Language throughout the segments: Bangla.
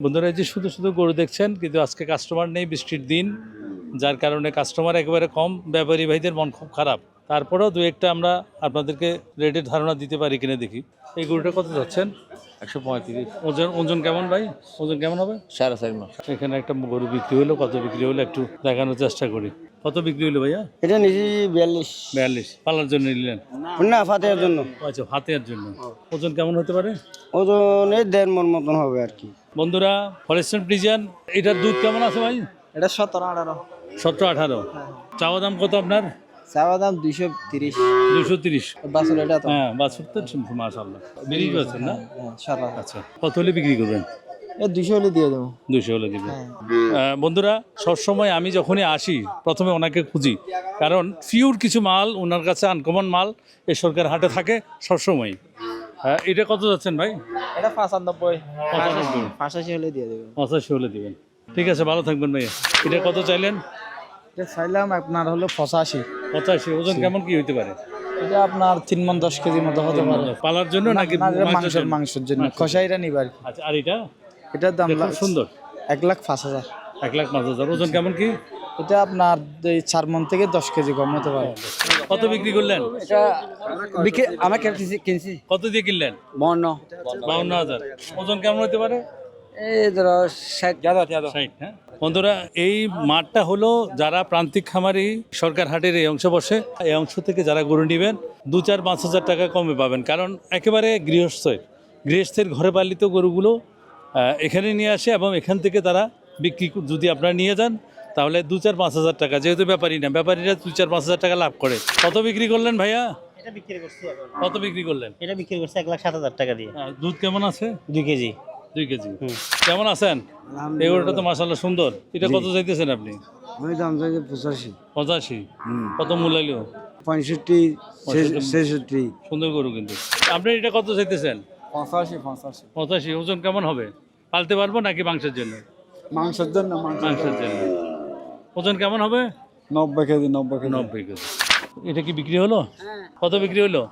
বন্ধুরা যে শুধু শুধু গরু দেখছেন কিন্তু আজকে কাস্টমার নেই বৃষ্টির দিন যার কারণে কাস্টমার একেবারে কম ব্যাপারী ভাইদের মন খুব খারাপ। তারপরেও দু একটা আমরা আপনাদেরকে রেটের ধারণা দিতে পারি কিনে দেখি। এই গরুটা কত যাচ্ছেন? একশো পঁয়ত্রিশ। ওজন ওজন কেমন ভাই? ওজন কেমন হবে? সাড়ে চার মাস। এখানে একটা গরু বিক্রি হলো কত বিক্রি হলো একটু দেখানোর চেষ্টা করি। কত বিক্রি হলো ভাইয়া? এটা নিছি বিয়াল্লিশ। বিয়াল্লিশ। পালার জন্য নিলেন? না ফাতের জন্য। আচ্ছা হাতের জন্য। ওজন কেমন হতে পারে? ওজন এই দেড় মন মতন হবে আর কি। বন্ধুরা ফরেস্টার প্রিজন এটার দুধ কেমন আছে ভাই? এটা সতেরো আঠারো। সতেরো আঠারো। চাওয়া দাম কত আপনার? চাওয়া দাম দুইশো তিরিশ। দুশো তিরিশ। বাসুর এটা তো। হ্যাঁ বাছুর তো মাশাল্লাহ বিক্রি করছেন না? আচ্ছা কত হলে বিক্রি করবেন? এই হলে দিয়ে দেবো। দুশো হলে দিবেন বন্ধুরা সবসময় আমি যখনই আসি প্রথমে ওনাকে খুঁজি। কারণ ফিউর কিছু মাল ওনার কাছে আনকমন মাল এই সরকার হাটে থাকে সবসময় হ্যাঁ এটা কত যাচ্ছেন ভাই? এটা পঁচানব্বই। পঁচানব্বই। পাঁচাশি হলে দিয়ে দেবো। পঁচাশি হলে দিবেন। ঠিক আছে ভালো থাকবেন ভাইয়া। এটা কত চাইলেন? এটা চাইলাম আপনার হলো পঁচাশি। পঁচাশি। ওজন কেমন কি হইতে পারে? এটা আপনার তিন মন দশ কেজি মতো হতে পারে। পালার জন্য নাকি মাংসের মাংসের জন্য? খসাইটা নিবে আর কি। আচ্ছা আর এটা? এটার দাম সুন্দর। এক লাখ পাঁচ হাজার। এক লাখ পাঁচ হাজার। ওজন কেমন কি? এটা আপনার এই চার মন থেকে দশ কেজি কম হতে পারে। কত বিক্রি করলেন? এটা বিকে আমার কিনছি কিনছি। কত দিয়ে কিনলেন? বন্ন বাউন্ন হাজার। ওজন কেমন হতে পারে? এই ধরো ষাট। ষাট হ্যাঁ? বন্ধুরা এই মাঠটা হলো যারা প্রান্তিক খামারি সরকার হাটের এই অংশ বসে এই অংশ থেকে যারা গরু নেবেন দু চার পাঁচ হাজার টাকা কমে পাবেন। কারণ একেবারে গৃহস্থের গৃহস্থের ঘরে পালিত গরুগুলো এখানে নিয়ে আসে এবং এখান থেকে তারা বিক্রি যদি আপনারা নিয়ে যান তাহলে দু চার পাঁচ হাজার টাকা যেহেতু ব্যাপারী না ব্যাপারীরা দু চার পাঁচ হাজার টাকা লাভ করে। কত বিক্রি করলেন ভাইয়া? এটা বিক্রি করছি কত বিক্রি করলেন? এটা বিক্রি করছে এক লাখ সাত হাজার টাকা দিয়ে। দুধ কেমন আছে? দুই কেজি। দুই কেজি। কেমন আছেন? এই গরুটা তো মাসাল্লাহ সুন্দর। এটা কত চাইতেছেন আপনি? ওই দাম চাইছে পঁচাশি। পঁচাশি। কত মূল্যাইলো পঁয়ষট্টি। ছেষট্টি। সুন্দর গরু কিন্তু। আপনি এটা কত চাইতেছেন? পঁচাশি পঁচাশি। পঁচাশি। ওজন কেমন হবে? পালতে পারব নাকি মাংসের জন্য? মাংসের জন্য মাংসের জন্য। ওজন কেমন হবে? নব্বই কেজি নব্বই কেজি। নব্বই কেজি। এটা কি বিক্রি হলো? কত বিক্রি হলো?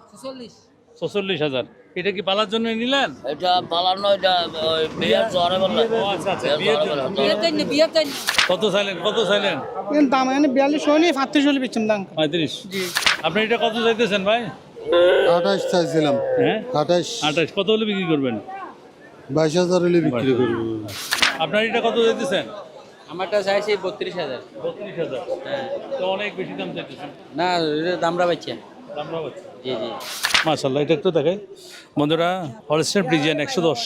ছচল্লিশ। হাজার। এটা কি পালার জন্য নিলেন? এটা পালানো এটা ওই বিয়ের জ্বরে আচ্ছা আচ্ছা বিয়ের জন্য। কত চাইলেন? কত চাইলেন? দাম এখানে বিয়াল্লিশ হয়নি পাঁত্রিশ হলে বেচুন দাম। পঁয়ত্রিশ। আপনি এটা কত চাইতেছেন ভাই? আঠাশ চাইছিলাম। হ্যাঁ? আঠাশ। আঠাশ। কত হলে বিক্রি করবেন? বাইশ হাজার হলে বিক্রি করব। আপনার এটা কত চাইতেছেন আমারটা চাইছি বত্রিশ হাজার। বত্রিশ হাজার। তো অনেক বেশি দাম চাইতেছেন? না দামরা বাচ্চা আমরা পাচ্ছি? জি জি। মাশাল্লাহ এটা একটু দেখাই। বন্ধুরা হলস্টার প্রিজিয়ান একশো দশ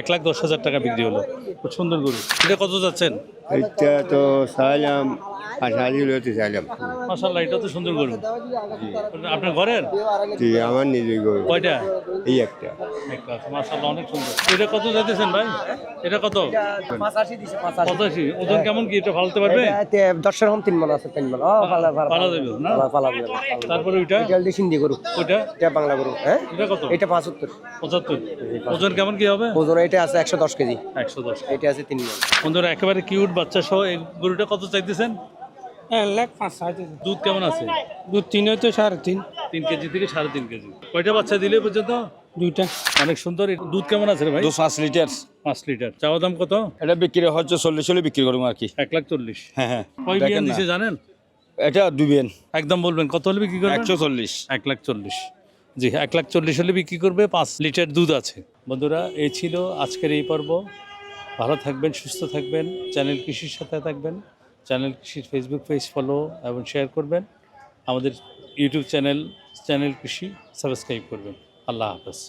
এক লাখ দশ হাজার টাকা বিক্রি হলো। খুব সুন্দর গরু। এটা কত যাচ্ছেন? এটা তো চাইলাম চাইলাম। মাশাল্লাহ এটা তো সুন্দর গরু। আপনার ঘরের? জি আমার নিজে গরু। কয়টা? এই একটা। একটা অনেক সুন্দর। এটা কত যাইতেছেন ভাই? এটা কত? পঁচাশি ওজন কেমন কি? এটা ফালতে পারবে? দশের হম তিন মন আছে তিন মন। পালা পালা না? পালা তারপরে ওইটা? এটা সিন্ধি গরু। ওইটা? এটা বাংলা গরু হ্যাঁ? এটা কত? এটা পাঁচাত্তর। পঁচাত্তর। ওজন কেমন কি হবে? ওজন এটা আছে একশো দশ কেজি। একশো দশ। এটা আছে তিন মন। বন্ধুরা একেবারে কিউট বাচ্চা সহ এই গরুটা কত চাইতেছেন? এক লাখ পাঁচ সাড়ে দুধ কেমন আছে? দু তিন হয়তো সাড়ে তিন। তিন কেজি থেকে সাড়ে তিন কেজি। কয়টা বাচ্চা দিলে পর্যন্ত? দুইটা। অনেক সুন্দর। দুধ কেমন আছে ভাই? পাঁচ লিটার। পাঁচ লিটার। চাওয়া দাম কত? এটা বিক্রি হচ্ছে চল্লিশ হলে বিক্রি করব আর কি। এক লাখ চল্লিশ। হ্যাঁ হ্যাঁ। কয় বিয়ান দিছে জানেন? এটা দুবেন একদম বলবেন কত হলে বিক্রি করবেন? একশো চল্লিশ। এক লাখ চল্লিশ। জি এক লাখ চল্লিশ হলে বিক্রি করবে পাঁচ লিটার দুধ আছে। বন্ধুরা এই ছিল আজকের এই পর্ব। ভালো থাকবেন সুস্থ থাকবেন চ্যানেল কৃষির সাথে থাকবেন। চ্যানেল কৃষির ফেসবুক পেজ ফলো এবং শেয়ার করবেন। আমাদের YouTube channel channel Krishi subscribe করবেন। আল্লাহ হাফেজ।